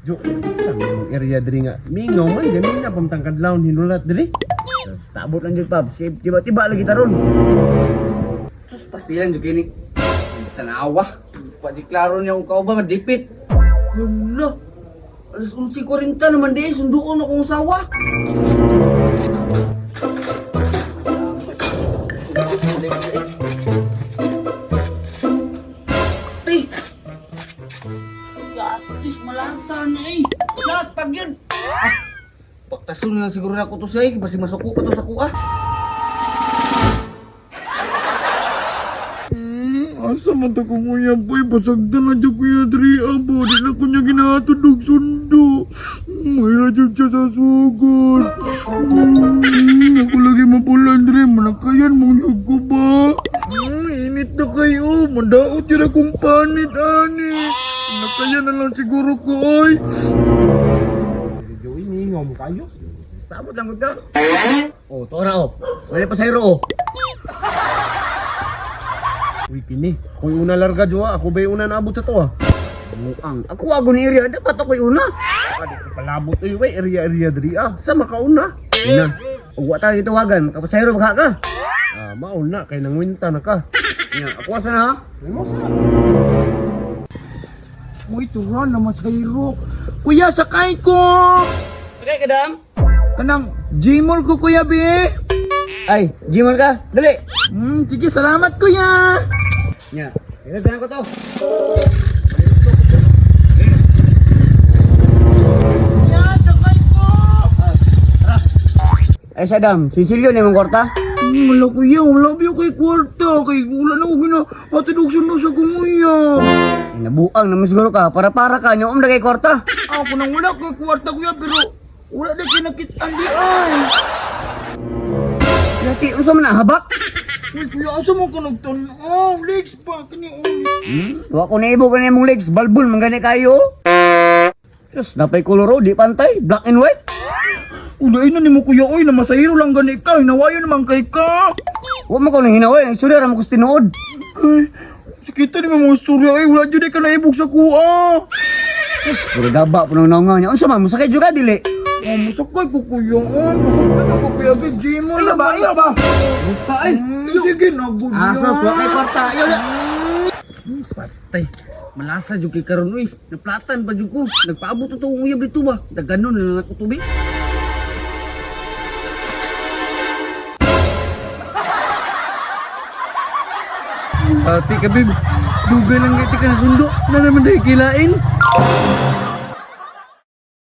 Jo, sa mga area diri nga. Mingaw man ganun na pamtangkad laon hinulat diri. Sus, tabot lang jud pab. Sige, tiba-tiba lagi taron. Sus, pastilan jud kini. Tanawa. Pa di klaro niya kung kao ba madipit. Hala. Alas 11.40 naman di, sunduon akong sawa. Ti! Gatis, malasa na. Ah, Pagtasun na siguro na ako to siya eh. Basi masuko pa to sa kuha. Asa man ta ko kuya boy, basagdan na dyan kuya Dri abo. Di na ko niya ginatudog sundo. May na dyan siya sa sugod. Mm, ako lagi mapulan Dri, manakayan mong yug ko ba? Mm, init na kayo, mandaot yun akong panit ani. Manakayan na lang siguro ko oy. Joey, mingaw mo kayo. Sabot lang ka. Oh, tora oh. Wala pa sayro oh. Uy, pini. Kung una larga jo, ah. ako ba yung una naabot sa to ah. Muang. Ako agon area. Dapat ako'y una. Adi ko palabot uy, way area area diri ah. Sa makauna. Ina. Uwa tayo itawagan. Kapasayro baka ka. Ah, mauna kay nang winta na ka. Yan. Ako asa na ha? Uy, turan naman sa hiro. Kuya, sakay ko! Sakay ka dam? Kanang Gmall ko kuya be. Ay, Jimon ka. Dali. Hmm, sige, salamat kuya. Yan. Ilagyan ko to. Kuya, sakay ko. Ay, Sadam. Sisilyo ni korta. Wala kuya, wala biyo kay kwarta. Kay wala na ko gina. Sundo sa kumuya. Ay, nabuang naman siguro ka. Para-para ka. Nyo, umda kay korta. Ako nang wala kay kwarta kuya, pero wala na kinakitaan di ay. Yati, unsa man na habak? Uy, kuya, asa mo ka nagtanaw? Legs pa, kani ulit. Hmm? Wa ko naibo ka na mong legs. Balbul, manggani kayo. Sus, napay koloro. Di pantay. Black and white. Ulay na ni mo kuya, oy, na masahiro lang gani ka. Hinawayo naman kay ka. Wa mo ko nang hinaway. Ang istorya gusto tinuod. Ay, sakita ni mo mga storya, ay, wala dyan ka naibog sa kuha. Sus, puro gaba. Punong naunga niya. Unsa man, musakay juga dili. Oh, masakay ko kuya, ay, masakay ko kuya, big Jimo. Ayaw ba? Ayaw ba? Ay, sige na, good Ah, sus, wa kay yan. korta. Ayaw na. Patay. Malasa jud kay karon uy. Naplatan pa jud ko. Nagpaabot to tong uyab dito ba. Daganon na lang ako tubig. Ati ka bib. Dugay lang kay ka na sundo. Na naman dahil kilain.